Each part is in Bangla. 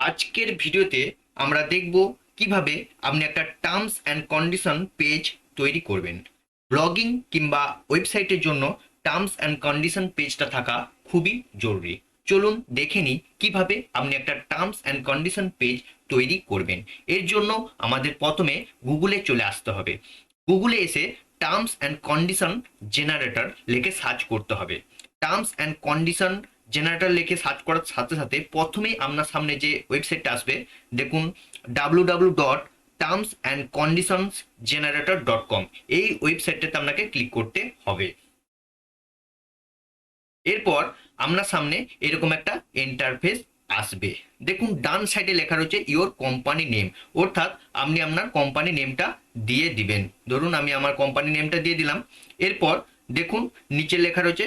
আজকের ভিডিওতে আমরা দেখব কীভাবে আপনি একটা টার্মস অ্যান্ড কন্ডিশন পেজ তৈরি করবেন। ব্লগিং কিংবা ওয়েবসাইটের জন্য টার্মস অ্যান্ড কন্ডিশন পেজটা থাকা খুবই জরুরি। চলুন দেখে নিই কীভাবে আপনি একটা টার্মস অ্যান্ড কন্ডিশন পেজ তৈরি করবেন। এর জন্য আমাদের প্রথমে গুগলে চলে আসতে হবে। গুগলে এসে টার্মস অ্যান্ড কন্ডিশন জেনারেটর লিখে সার্চ করতে হবে। টার্মস অ্যান্ড কন্ডিশন জেনারেটর লিখে সার্চ করার সাথে সাথে প্রথমেই আপনার সামনে যে ওয়েবসাইটটা আসবে, দেখুন W W dot terms and conditions generator dot com এই ওয়েবসাইটটাতে আপনাকে ক্লিক করতে হবে। এরপর আপনার সামনে এরকম একটা ইন্টারফেস আসবে। দেখুন, ডান সাইডে লেখা রয়েছে ইওর কোম্পানি নেম অর্থাৎ আপনি আপনার কোম্পানি নেমটা দিয়ে দিবেন। ধরুন, আমি আমার কোম্পানি নেমটা দিয়ে দিলাম। এরপর দেখুন, নিচে লেখা রয়েছে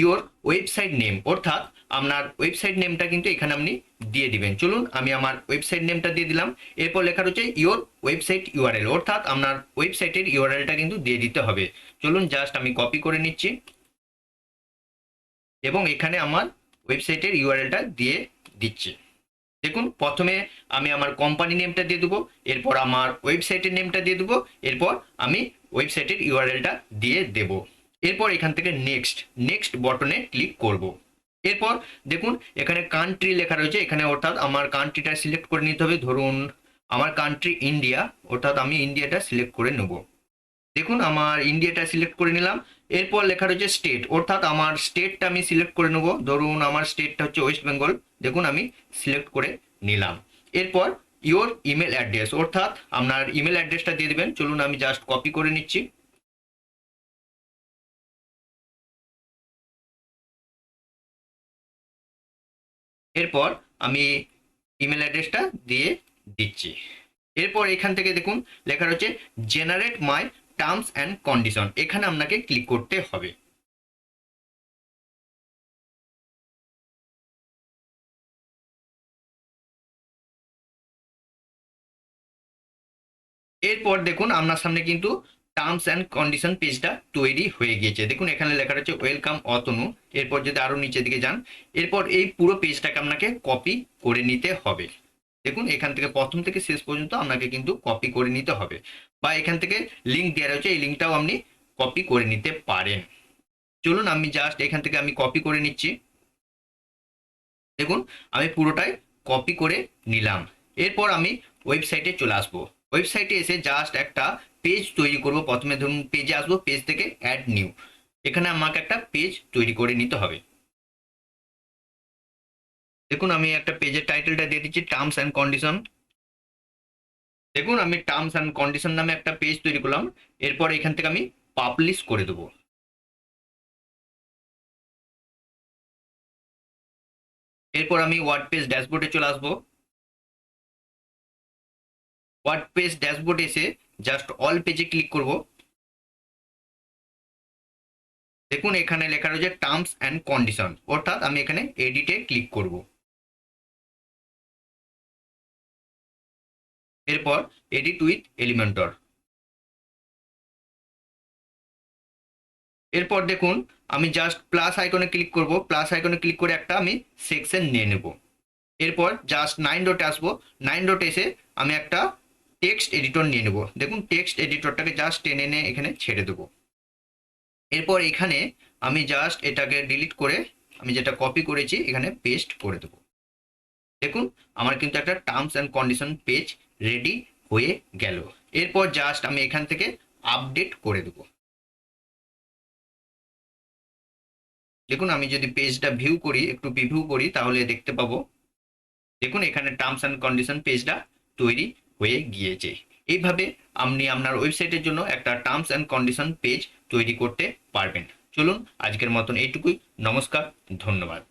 ইওর ওয়েবসাইট নেম অর্থাৎ আপনার ওয়েবসাইট নেমটা কিন্তু এখানে আপনি দিয়ে দিবেন। চলুন, আমি আমার ওয়েবসাইট নেমটা দিয়ে দিলাম। এরপর লেখা রয়েছে ইওর ওয়েবসাইট ইউআরএল অর্থাৎ আপনার ওয়েবসাইটের ইউআরএলটা কিন্তু দিয়ে দিতে হবে। চলুন জাস্ট আমি কপি করে নিচ্ছি। এবং এখানে আমার ওয়েবসাইটের ইউআরএলটা দিয়ে দিচ্ছি। দেখুন, প্রথমে আমি আমার কোম্পানি নেমটা দিয়ে দেবো, এরপর আমার ওয়েবসাইটের নেমটা দিয়ে দেবো, এরপর আমি ওয়েবসাইটের ইউআরএলটা দিয়ে দেব। এরপর এখান থেকে নেক্সট নেক্সট বটনে ক্লিক করব। এরপর দেখুন, এখানে কান্ট্রি লেখা রয়েছে, এখানে অর্থাৎ আমার কান্ট্রিটা সিলেক্ট করে নিতে হবে। ধরুন, আমার কান্ট্রি ইন্ডিয়া অর্থাৎ আমি ইন্ডিয়াটা সিলেক্ট করে নেব। দেখুন, আমার ইন্ডিয়াটা সিলেক্ট করে নিলাম। এরপর লেখা রয়েছে স্টেট অর্থাৎ আমার স্টেটটা আমি সিলেক্ট করে নেব। ধরুন, আমার স্টেটটা হচ্ছে ওয়েস্ট বেঙ্গল দেখুন আমি সিলেক্ট করে নিলাম। এরপর ইওর ইমেল অ্যাড্রেস অর্থাৎ আপনার ইমেল অ্যাড্রেসটা দিয়ে দেবেন। চলুন, আমি জাস্ট কপি করে নিচ্ছি। এরপর আমি ইমেল অ্যাড্রেসটা দিয়ে দিচ্ছি। এরপর এখান থেকে দেখুন, লেখা রয়েছে generate my terms and condition এখানে আপনাকে ক্লিক করতে হবে। এরপর দেখুন, আপনার সামনে কিন্তু টার্মস অ্যান্ড কন্ডিশন পেজটা তৈরি হয়ে গিয়েছে। দেখুন, এখানে লেখা রয়েছে ওয়েলকাম অতনু। এরপর যদি আরও নিচের দিকে যান, এরপর এই পুরো পেজটাকে আপনাকে কপি করে নিতে হবে। দেখুন, এখান থেকে প্রথম থেকে শেষ পর্যন্ত আপনাকে কিন্তু কপি করে নিতে হবে। বা এখান থেকে লিঙ্ক দেওয়া রয়েছে, এই লিঙ্কটাও আপনি কপি করে নিতে পারেন। চলুন, আমি জাস্ট এখান থেকে আমি কপি করে নিচ্ছি। দেখুন, আমি পুরোটাই কপি করে নিলাম। এরপর আমি ওয়েবসাইটে চলে আসব। ওয়েবসাইটে এসে জাস্ট একটা পেজ তৈরি করব। প্রথমে ধরুন পেজে আসব পেজ থেকে অ্যাড নিউ এখানে আমাকে একটা পেজ তৈরি করে নিতে হবে। দেখুন, আমি একটা পেজের টাইটেলটা দিয়ে দিচ্ছি টার্মস অ্যান্ড কন্ডিশন দেখুন, আমি টার্মস অ্যান্ড কন্ডিশন নামে একটা পেজ তৈরি করলাম। এরপর এখান থেকে আমি পাবলিশ করে দেবো। এরপর আমি ওয়ার্ড পেজ ড্যাশবোর্ডে চলে আসব। ওয়ার্ড পেজ ড্যাশবোর্ডে এসে জাস্ট অল পেজে ক্লিক করব। দেখুন, এখানে লেখা রয়েছে টার্মস অ্যান্ড কন্ডিশন অর্থাৎ আমি এখানে এডিটে ক্লিক করব। এরপর এডিট উইথ এলিমেন্টর এরপর দেখুন, আমি জাস্ট প্লাস আইকনে ক্লিক করব। প্লাস আইকনে ক্লিক করে একটা আমি সেকশন নিয়ে নেব। এরপর জাস্ট নাইন ডটে আসব। নাইন ডটে এসে আমি একটা টেক্সট এডিটর নিয়ে নেব। দেখুন টেক্সট এডিটরটাকে জাস্ট টেনে এনে এখানে ছেড়ে দেবো। এরপর এখানে আমি জাস্ট এটাকে ডিলিট করে আমি যেটা কপি করেছি, এখানে পেস্ট করে দেবো। দেখুন, আমার কিন্তু একটা terms and condition page ready হয়ে গেল। এরপর জাস্ট আমি এখান থেকে আপডেট করে দেবো। দেখুন, আমি যদি পেজটা ভিউ করি, একটু রিভিউ করি, তাহলে দেখতে পাবো। দেখুন, এখানে টার্মস অ্যান্ড কন্ডিশন পেজটা তৈরি হয়ে গিয়েছে। এইভাবে আপনি আপনার ওয়েবসাইটের জন্য একটা টার্মস অ্যান্ড কন্ডিশন পেজ তৈরি করতে পারবেন। চলুন আজকের মতন এইটুকুই। নমস্কার, ধন্যবাদ।